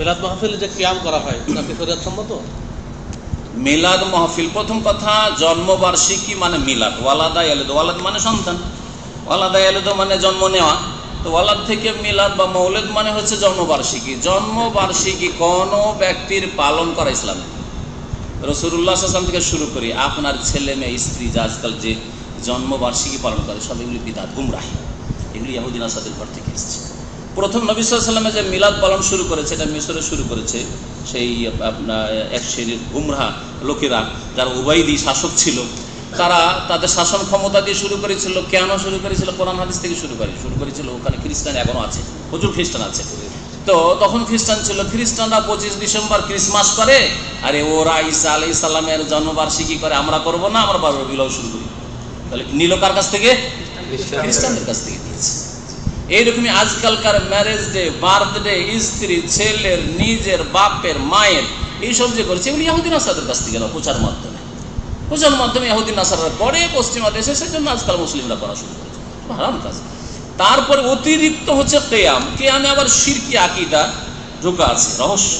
মিলাদ মাহফিলে যে ক্যাম করা হয় তাকে শরীয়ত সম্মত? মিলাদ মাহফিল প্রথম কথা, জন্মবার্ষিকী মানে মিলাদ। ওয়ালাদা এলেদ ওয়ালাদ মানে সন্তান। ওয়ালাদা এলেদ মানে জন্ম নেওয়া। তো ওয়ালাদ থেকে মিলাদ বা মৌলেদ মানে হচ্ছে জন্মবার্ষিকী। জন্মবার্ষিকী কোন ব্যক্তির পালন করা ইসলাম। রসুল্লাহ থেকে শুরু করি, আপনার ছেলে মেয়ে, স্ত্রী যা আজকাল যে জন্মবার্ষিকী পালন করে, সব এগুলি বিদাত, গুমরাহি। এগুলি ইয়াহুদ্দিন আসাদের ঘর থেকে এসছে। প্রথম নবী সাল্লামে যে মিলাদ পালন শুরু করেছে এটা মিশরে শুরু করেছে সেই আপনার এক শ্রেণির গুমরাহা লোকেরা যারা উবাইদি শাসক ছিল তারা তাদের শাসন ক্ষমতা দিয়ে শুরু করেছিল কেন শুরু করেছিল কোরআন হাদিস থেকে শুরু করে শুরু করেছিল ওখানে খ্রিস্টান এখনও আছে প্রচুর খ্রিস্টান আছে। তো তখন খ্রিস্টান ছিল খ্রিস্টানরা পঁচিশ ডিসেম্বর ক্রিসমাস করে আরে ওরা ঈসা আলি ইসলামের জন্মবার্ষিকী করে আমরা করব না আমরা বারো বিলাও শুরু করি। তাহলে নিল কার কাছ থেকে? খ্রিস্টানদের কাছ থেকে দিয়েছে। এইরকমই আজকালকার ম্যারেজ ডে বার্থডে স্ত্রী, ছেলের, নিজের, বাপের, মায়ের, এইসব যে করেছে, এগুলি ইহুদিন আসাদের কাছ থেকে প্রচার মাধ্যমে। প্রচার মাধ্যমে ইহুদিন আসারা করে পশ্চিমা দেশে, সেজন্য আজকাল মুসলিমরা করা শুরু করেছে। হারাম কাজ। তারপরে অতিরিক্ত হচ্ছে কেয়াম। কেয়ামে আবার সিরকি আকিদা ঢোকা আছে, রহস্য।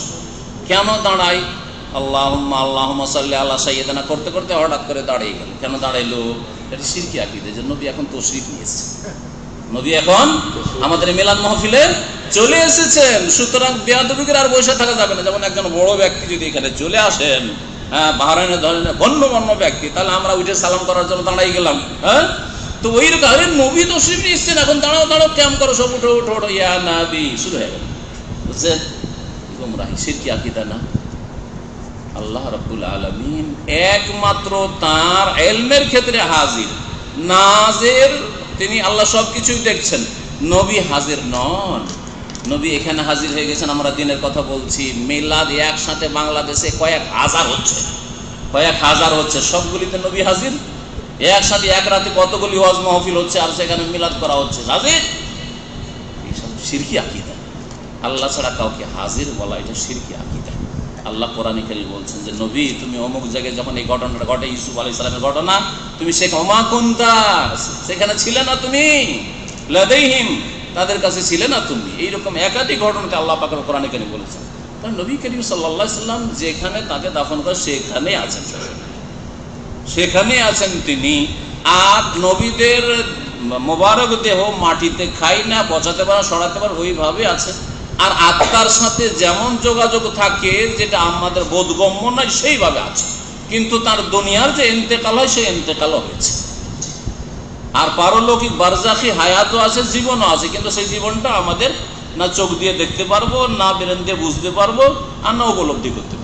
কেন দাঁড়াই আল্লাহ আল্লাহ সাল্লাহ আল্লাহ সাইয়েদানা করতে করতে হঠাৎ করে দাঁড়িয়ে গেল। কেন দাঁড়াইলো? এটা সিরকি আকিদে যে নবী এখন তশরিফ নিয়েছে। নবী এখন আমাদের মিলাদ মহফিলে চলে এসেছেন। সুতরাং বেয়াদবিকের আর বসে থাকা যাবে না। যেমন একজন বড় ব্যক্তি যদি এখানে চলে আসেন হ্যাঁ ব্যক্তি, তাহলে আমরা উঠে সালাম করার জন্য গেলাম হ্যাঁ? তো আরে নবী তো এখন ক্যাম্প উঠো উঠো শুরু হয়ে আলমিন একমাত্র তার এলমের ক্ষেত্রে হাজির। নাজের তিনি আল্লাহ সব কিছুই দেখছেন। নবী হাজির নন। নবী এখানে হাজির হয়ে গেছেন, আমরা দিনের কথা বলছি। মিলাদ একসাথে বাংলাদেশে কয়েক হাজার হচ্ছে। কয়েক হাজার হচ্ছে। সবগুলিতে নবী হাজির? একসাথে এক রাতে কতগুলি ওয়াজ মহফিল হচ্ছে আর সেখানে মিলাদ করা হচ্ছে? হাজির? এইসব সিরকি আকিদা। আল্লাহ ছাড়া কাউকে হাজির বলা এটা সিরকি আকিদা। আল্লাহ কোরআন কারি বলছেন যে, নবী, তুমি অমুক জায়গায় যখন এই ঘটনাটা ঘটে ইসুফ আলি সালামের ঘটনা, তুমি সে অমা কুন্তা? সেখানে ছিলে না তুমি? লাদেহিম তাদের কাছে ছিলে না তুমি? এইরকম একাধিক ঘটনাকে আল্লাহ পাকের কোরআন কারি বলেছেন। কারণ নবী করিম সাল্লা সাল্লাম যেখানে তাকে দাফন করে সেখানে আছেন। সেখানে আছেন তিনি। আর নবীদের মোবারক দেহ মাটিতে খাই না, পচাতে পারা সরাতে পারা ওইভাবে আছে। আর আত্মার সাথে যেমন যোগাযোগ থাকে, যেটা আমাদের বোধগম্য নয়, সেইভাবে আছে। কিন্তু তার দুনিয়ার যে এন্তেকাল হয়, সেই এন্তেকালও হয়েছে। আর পারলৌকিক বারজাকি হায়াতও আছে, জীবনও আছে, কিন্তু সেই জীবনটা আমাদের না চোখ দিয়ে দেখতে পারব, না বেরেন দিয়ে বুঝতে পারব, আর না উপলব্ধি করতে পারব।